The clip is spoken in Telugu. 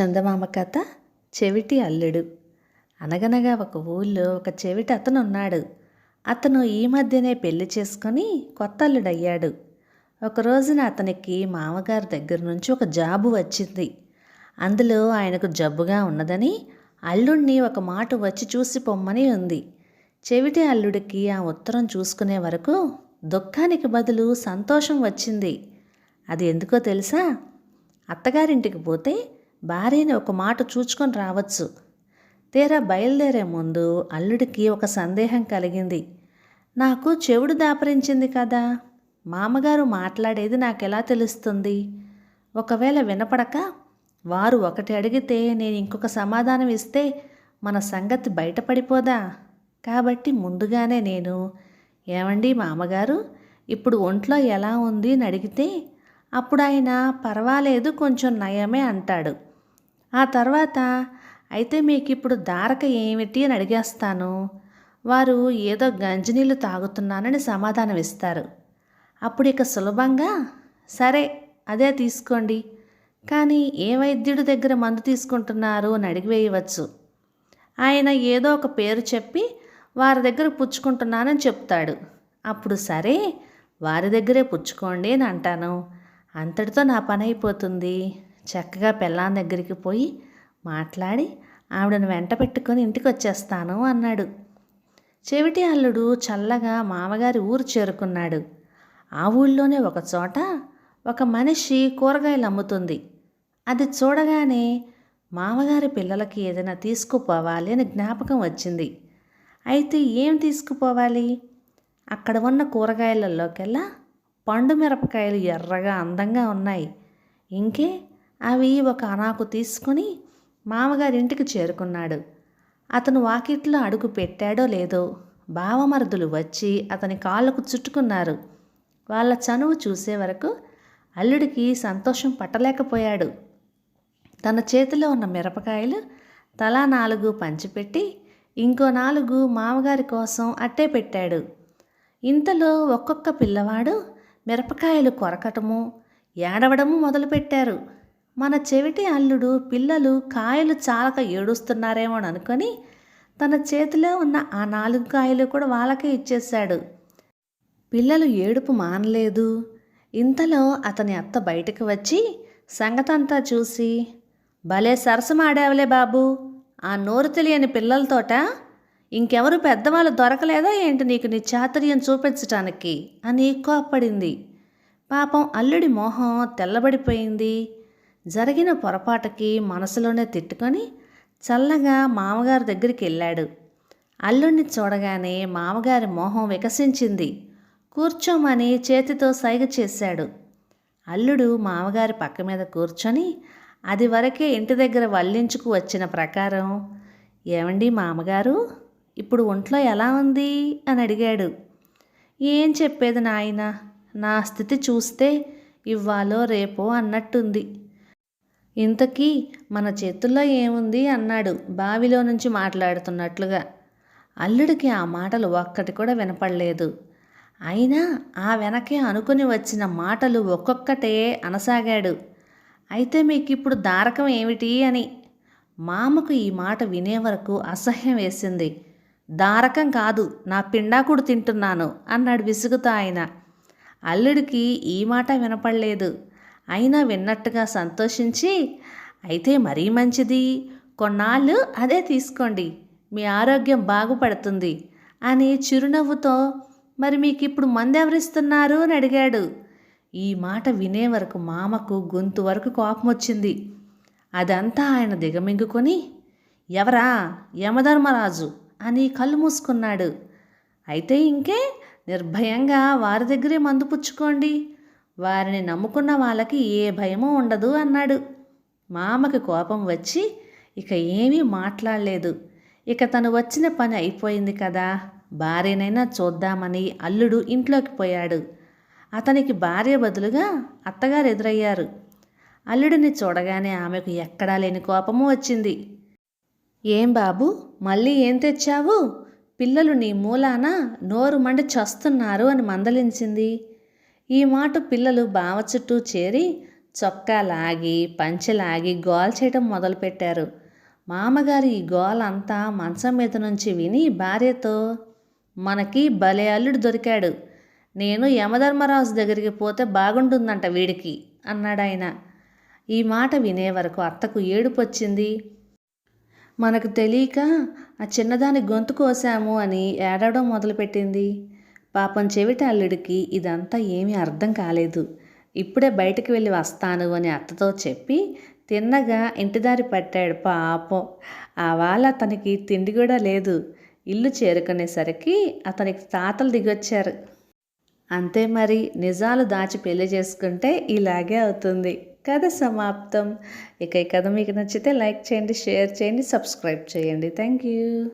చందమామ కథ చెవిటి అల్లుడు. అనగనగా ఒక ఊళ్ళో ఒక చెవిటి అతను ఉన్నాడు అతను ఈ మధ్యనే పెళ్ళి చేసుకొని కొత్త అల్లుడయ్యాడు. ఒక రోజున అతనికి మామగారి దగ్గర నుంచి ఒక జాబు వచ్చింది. అందులో ఆయనకు జబ్బుగా ఉన్నదని అల్లుడిని ఒక మాట వచ్చి చూసి పొమ్మని ఉంది. చెవిటి అల్లుడికి ఆ ఉత్తరం చూసుకునే వరకు దుఃఖానికి బదులు సంతోషం వచ్చింది. అది ఎందుకో తెలుసా? అత్తగారింటికి పోతే భార్యని ఒక మాట చూచుకొని రావచ్చు. తీరా బయలుదేరే ముందు అల్లుడికి ఒక సందేహం కలిగింది. నాకు చెవుడు దాపరించింది కదా. మామగారు మాట్లాడేది నాకెలా తెలుస్తుంది? ఒకవేళ వినపడక వారు ఒకటి అడిగితే నేను ఇంకొక సమాధానం ఇస్తే మన సంగతి బయటపడిపోదా? కాబట్టి ముందుగానే నేను ఏమండి మామగారు ఇప్పుడు ఒంట్లో ఎలా ఉంది? అని అడిగితే అప్పుడు ఆయన పర్వాలేదు కొంచెం నయమే అంటాడు. ఆ తర్వాత అయితే మీకు ఇప్పుడు దారక ఏమిటి అని అడిగేస్తాను. వారు ఏదో గంజినీళ్ళు తాగుతున్నానని సమాధానం ఇస్తారు అప్పుడు ఇక సులభంగా సరే అదే తీసుకోండి. కానీ ఏ వైద్యుడి దగ్గర మందు తీసుకుంటున్నారు అని అడిగివేయవచ్చు ఆయన ఏదో ఒక పేరు చెప్పి వారి దగ్గర పుచ్చుకుంటున్నానని చెప్తాడు. అప్పుడు సరే వారి దగ్గరే పుచ్చుకోండి అని అంటాను. అంతటితో నా పని అయిపోతుంది. చక్కగా పెళ్ళాం దగ్గరికి పోయి మాట్లాడి ఆవిడను వెంట పెట్టుకొని ఇంటికి వచ్చేస్తాను అన్నాడు. చెవిటి అల్లుడు చల్లగా మామగారి ఊరు చేరుకున్నాడు. ఆ ఊళ్ళోనే ఒక చోట ఒక మనిషి కూరగాయలు అమ్ముతుంది. అది చూడగానే మామగారి పిల్లలకి ఏదైనా తీసుకుపోవాలి అని జ్ఞాపకం వచ్చింది. అయితే ఏం తీసుకుపోవాలి? అక్కడ ఉన్న కూరగాయలలోకెల్లా పండు మిరపకాయలు ఎర్రగా అందంగా ఉన్నాయి. ఇంకే అవి ఒక అనాకు తీసుకుని మామగారింటికి చేరుకున్నాడు. అతను వాకిట్లో అడుగు పెట్టాడో లేదో భావమరుదులు వచ్చి అతని కాళ్ళకు చుట్టుకున్నారు. వాళ్ళ చనువు చూసే వరకు అల్లుడికి సంతోషం పట్టలేకపోయాడు. తన చేతిలో ఉన్న మిరపకాయలు తలా నాలుగు పంచిపెట్టి ఇంకో నాలుగు మామగారి కోసం అట్టే పెట్టాడు. ఇంతలో ఒక్కొక్క పిల్లవాడు మిరపకాయలు కొరకటము ఏడవడము మొదలుపెట్టారు. మన చెవిటి అల్లుడు పిల్లలు కాయలు చాలక ఏడుస్తున్నారేమో అని అనుకొని తన చేతిలో ఉన్న ఆ నాలుగు కాయలు కూడా వాళ్ళకే ఇచ్చేశాడు. పిల్లలు ఏడుపు మానలేదు. ఇంతలో అతని అత్త బయటకు వచ్చి సంగతంతా చూసి భలే సరసమాడావులే బాబు! ఆ నోరు తెలియని పిల్లలతోట ఇంకెవరు పెద్దవాళ్ళు దొరకలేదా ఏంటి నీకు నీ చాతుర్యం చూపించటానికి? అని కోప్పడింది. పాపం అల్లుడి మోహం తెల్లబడిపోయింది. జరిగిన పొరపాటుకి మనసులోనే తిట్టుకొని చల్లగా మామగారి దగ్గరికి వెళ్ళాడు. అల్లుడిని చూడగానే మామగారి మోహం వికసించింది. కూర్చోమని చేతితో సైగ చేశాడు. అల్లుడు మామగారి పక్క మీద కూర్చొని అది వరకే ఇంటి దగ్గర వల్లించుకు వచ్చిన ప్రకారం ఏమండి మామగారు ఇప్పుడు ఒంట్లో ఎలా ఉంది? అని అడిగాడు. ఏం చెప్పేది నాయన? నా స్థితి చూస్తే ఇవ్వాలో రేపో అన్నట్టుంది. ఇంతకీ మన చేతుల్లో ఏముంది అన్నాడు బావిలో నుంచి మాట్లాడుతున్నట్లుగా. అల్లుడికి ఆ మాటలు ఒక్కటి కూడా వినపడలేదు. అయినా ఆ వెనకే అనుకుని వచ్చిన మాటలు ఒక్కొక్కటే అనసాగాడు. అయితే మీకు ఇప్పుడు దారకం ఏమిటి అని. మామకు ఈ మాట వినే వరకు అసహ్యం వేసింది. దారకం కాదు నా పిండాకుడు తింటున్నాను అన్నాడు విసుగుతా ఆయన. అల్లుడికి ఈ మాట వినపడలేదు. అయినా విన్నట్టుగా సంతోషించి అయితే మరీ మంచిది. కొన్నాళ్ళు అదే తీసుకోండి. మీ ఆరోగ్యం బాగుపడుతుంది అని చిరునవ్వుతో మరి మీకు ఇప్పుడు మందెవరిస్తున్నారు? అని అడిగాడు. ఈ మాట వినే వరకు మామకు గొంతు వరకు కోపం వచ్చింది అదంతా ఆయన దిగమింగుకొని ఎవరా? యమధర్మరాజు? అని కళ్ళు మూసుకున్నాడు. అయితే ఇంకే నిర్భయంగా వారి దగ్గరే మందు పుచ్చుకోండి. వారిని నమ్ముకున్న వాళ్ళకి ఏ భయమూ ఉండదు అన్నాడు. మామకి కోపం వచ్చి ఇక ఏమీ మాట్లాడలేదు. ఇక తను వచ్చిన పని అయిపోయింది కదా. భార్యనైనా చూద్దామని అల్లుడు ఇంట్లోకి పోయాడు. అతనికి భార్య బదులుగా అత్తగారు ఎదురయ్యారు. అల్లుడిని చూడగానే ఆమెకు ఎక్కడా లేని కోపము వచ్చింది. ఏం బాబు మళ్ళీ ఏం తెచ్చావు? పిల్లలు నీ మూలాన నోరు మండి చస్తున్నారు అని మందలించింది. ఈ మాట పిల్లలు బావ చుట్టూ చేరి చొక్కా లాగి పంచె లాగి గోల చేయడం మొదలుపెట్టారు. మామగారు ఈ గోల్ అంతా మంచం మీద నుంచి విని భార్యతో మనకి భలే అల్లుడు దొరికాడు. నేను యమధర్మరాజు దగ్గరికి పోతే బాగుంటుందంట వీడికి అన్నాడు ఆయన. ఈ మాట వినే వరకు అత్తకు ఏడుపు వచ్చింది. మనకు తెలియక ఆ చిన్నదాని గొంతు కోసాము అని ఏడవడం మొదలుపెట్టింది. పాపం చెవిటి అల్లుడికి ఇదంతా ఏమీ అర్థం కాలేదు. ఇప్పుడే బయటికి వెళ్ళి వస్తాను అని అత్తతో చెప్పి తిన్నగా ఇంటిదారి పట్టాడు పాపం. ఆ వాళ్ళ అతనికి తిండి కూడా లేదు. ఇల్లు చేరుకునేసరికి అతనికి తాతలు దిగొచ్చారు. అంతే మరి నిజాలు దాచి పెళ్ళి చేసుకుంటే ఇలాగే అవుతుంది. కథ సమాప్తం. ఇక ఈ కథ మీకు నచ్చితే లైక్ చేయండి షేర్ చేయండి సబ్స్క్రైబ్ చేయండి. Thank you.